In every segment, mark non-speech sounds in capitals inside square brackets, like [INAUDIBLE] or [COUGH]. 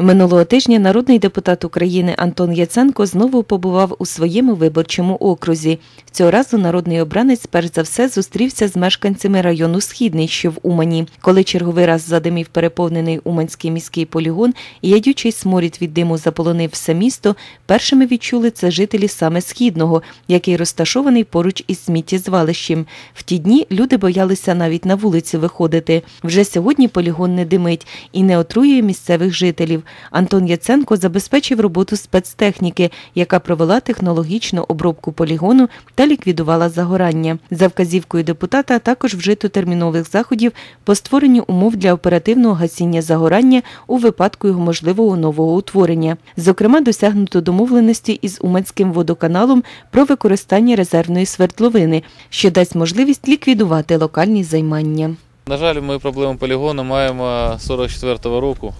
Минулого тижня народний депутат України Антон Яценко знову побував у своєму виборчому окрузі. Цього разу народний обранець перш за все зустрівся з мешканцями району Східний, що в Умані. Коли черговий раз задимів переповнений Уманський міський полігон і ядючий сморід від диму заполонив все місто, першими відчули це жителі саме Східного, який розташований поруч із сміттєзвалищем. В ті дні люди боялися навіть на вулиці виходити. Вже сьогодні полігон не димить і не отруює місцевих жителів. Антон Яценко забезпечив роботу спецтехніки, яка провела технологічну обробку полігону та ліквідувала загорання. За вказівкою депутата також вжито термінових заходів по створенню умов для оперативного гасіння загорання у випадку його можливого нового утворення. Зокрема, досягнуто домовленості із Уманським водоканалом про використання резервної свердловини, що дасть можливість ліквідувати локальні займання. На жаль, ми проблему полігону маємо 44-го року.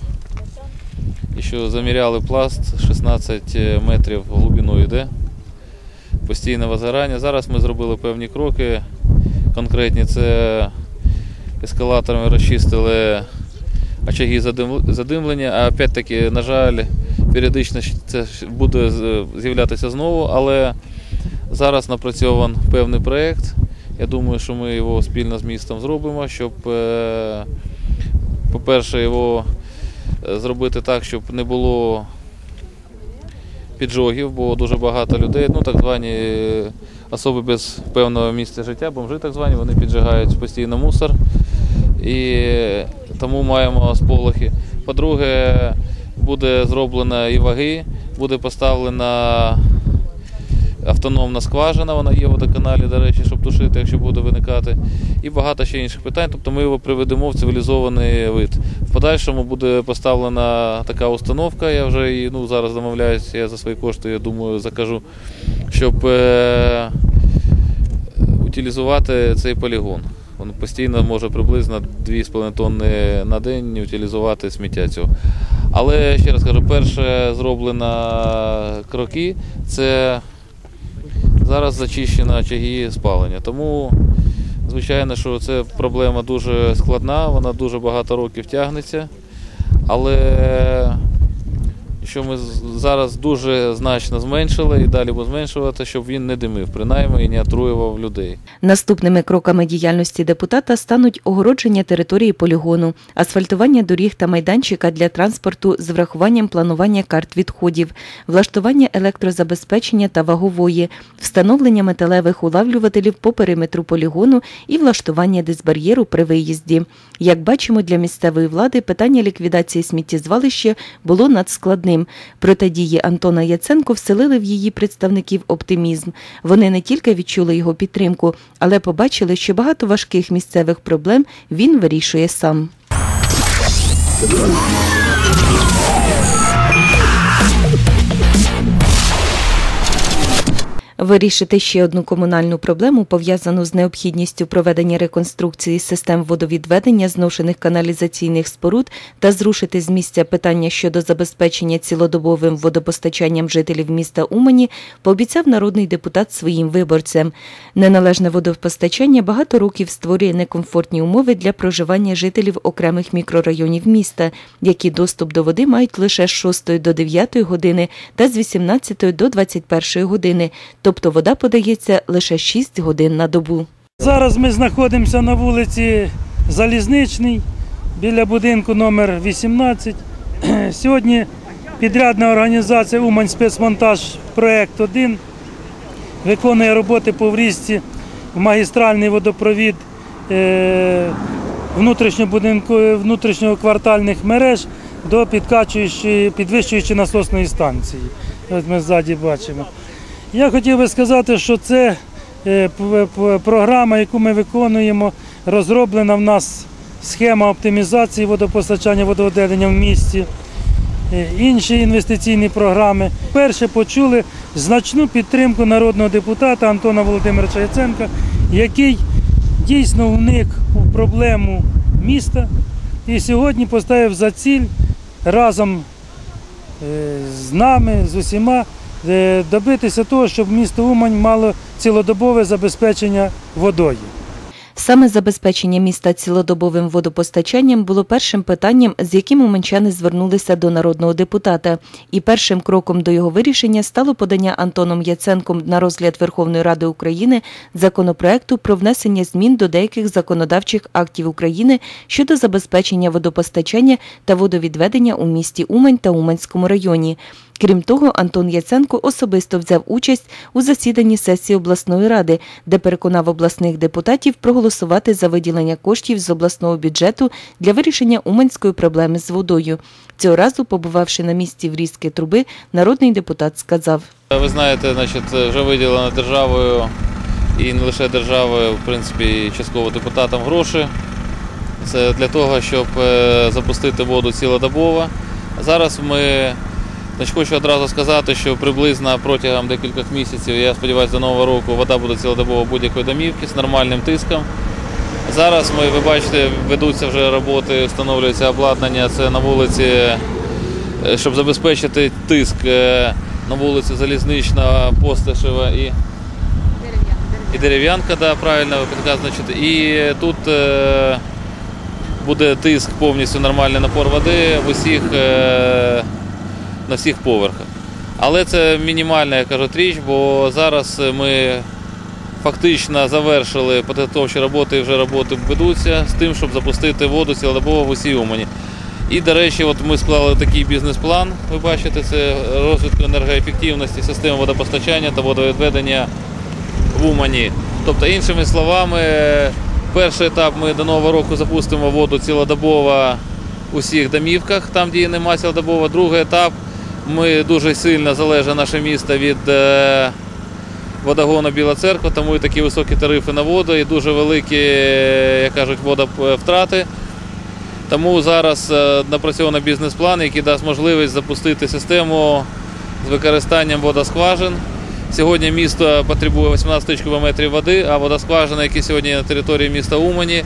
Що заміряли пласт 16 метрів в йде. Постійне возгорання. Зараз ми зробили певні кроки. Конкретні це ескалаторами розчистили очаги задимлення, а опять-таки, на жаль, періодично це буде з'являтися знову, але зараз напрацьований певний проєкт. Я думаю, що ми його спільно з містом зробимо, щоб, е, по-перше, його е, зробити так, щоб не було піджогів, бо дуже багато людей, ну так звані особи без певного місця життя, бомжи так звані, вони піджигають постійно мусор. І тому маємо сполохи. По-друге, буде зроблена і ваги, буде поставлена автономна скважина, вона є в водоканалі, до речі, щоб тушити, якщо буде виникати, і багато ще інших питань. Тобто ми його приведемо в цивілізований вид. В подальшому буде поставлена така установка, я вже її ну, зараз домовляюся, я за свої кошти, я думаю, закажу, щоб е- утилізувати цей полігон. Він постійно може приблизно 2,5 тонни на день утилізувати сміття цього. Але ще раз кажу, перше зроблено кроки це зараз зачищено очаги спалення. Тому, звичайно, що це проблема дуже складна, вона дуже багато років тягнеться. Але що ми зараз дуже значно зменшили і далі будемо зменшувати, щоб він не димив, принаймні і не отруював людей. Наступними кроками діяльності депутата стануть огородження території полігону, асфальтування доріг та майданчика для транспорту з врахуванням планування карт відходів, влаштування електрозабезпечення та вагової, встановлення металевих улавлювателів по периметру полігону і влаштування дисбар'єру при виїзді. Як бачимо, для місцевої влади питання ліквідації сміттєзвалища було надскладним. Проте дії Антона Яценко вселили в її представників оптимізм. Вони не тільки відчули його підтримку, але побачили, що багато важких місцевих проблем він вирішує сам. Вирішити ще одну комунальну проблему, пов'язану з необхідністю проведення реконструкції систем водовідведення зношених каналізаційних споруд та зрушити з місця питання щодо забезпечення цілодобовим водопостачанням жителів міста Умані, пообіцяв народний депутат своїм виборцям. Неналежне водопостачання багато років створює некомфортні умови для проживання жителів окремих мікрорайонів міста, які доступ до води мають лише з 6 до 9 години та з 18 до 21 години тобто вода подається лише 6 годин на добу. Зараз ми знаходимося на вулиці Залізничний біля будинку номер 18. [CLEARS THROAT] Сьогодні підрядна організація Умань спецмонтаж проєкт 1 виконує роботи по врізці в магістральний водопровід е, внутрішньоквартальних мереж до підкачуючої, підвищуючої насосної станції. Ось ми ззаді бачимо. Я хотів би сказати, що це е, програма, яку ми виконуємо, розроблена в нас схема оптимізації водопостачання, водовідведення в місті, е, інші інвестиційні програми. Перше почули значну підтримку народного депутата Антона Володимировича Яценка, який дійсно вник у проблему міста і сьогодні поставив за ціль разом е, з нами, з усіма. Е, добитися того, щоб місто Умань мало цілодобове забезпечення водою. Саме забезпечення міста цілодобовим водопостачанням було першим питанням, з яким уманчани звернулися до народного депутата. І першим кроком до його вирішення стало подання Антоном Яценком на розгляд Верховної Ради України законопроекту про внесення змін до деяких законодавчих актів України щодо забезпечення водопостачання та водовідведення у місті Умань та Уманському районі. Крім того, Антон Яценко особисто взяв участь у засіданні сесії обласної ради, де переконав обласних депутатів проголосувати за виділення коштів з обласного бюджету для вирішення уманської проблеми з водою. Цього разу, побувавши на місці врізки труби, народний депутат сказав. Ви знаєте, значить, вже виділено державою і не лише державою, в принципі, частково депутатам гроші. Це для того, щоб е, запустити воду цілодобово. Зараз ми хочу одразу сказати, що приблизно протягом декількох місяців, я сподіваюся, до нового року вода буде цілодобово будь-якої домівки з нормальним тиском. Зараз ми, ви бачите, ведуться вже роботи, встановлюється обладнання. Це на вулиці, е, щоб забезпечити тиск е, на вулиці Залізнична, Постишева і, і Дерев'янка, да, правильно ви. Значить, І тут е, буде тиск повністю нормальний напор води в усіх, на всіх поверхах. Але це мінімальна, я кажу, річ, бо зараз ми фактично завершили підготовчі роботи, і вже роботи ведуться з тим, щоб запустити воду цілодобово в усій Умані. І, до речі, от ми склали такий бізнес-план, ви бачите, це розвитку енергоефективності системи водопостачання та водовідведення в Умані. Тобто, іншими словами, перший етап ми до нового року запустимо воду цілодобово у всіх домівках, там, де її немає цілодобово. Другий етап ми дуже сильно залежить наше місто від е, водогону Біла Церква, тому і такі високі тарифи на воду і дуже великі, як кажуть, водовтрати. Тому зараз е, напрацьовано бізнес-план, який дасть можливість запустити систему з використанням водоскважин. Сьогодні місто потребує 18 тисяч кубометрів води, а водоскважини, які сьогодні на території міста Умані,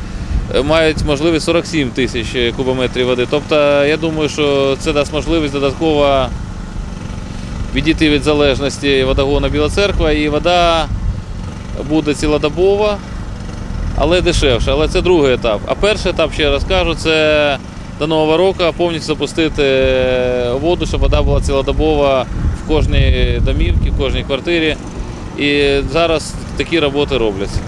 е, мають можливість 47 тисяч кубометрів води. Тобто, я думаю, що це дасть можливість додатково відійти від залежності водогону Біла Церква, і вода буде цілодобова, але дешевше. Але це другий етап. А перший етап, ще раз кажу, це до нового року повністю запустити воду, щоб вода була цілодобова в кожній домівці, в кожній квартирі. І зараз такі роботи робляться.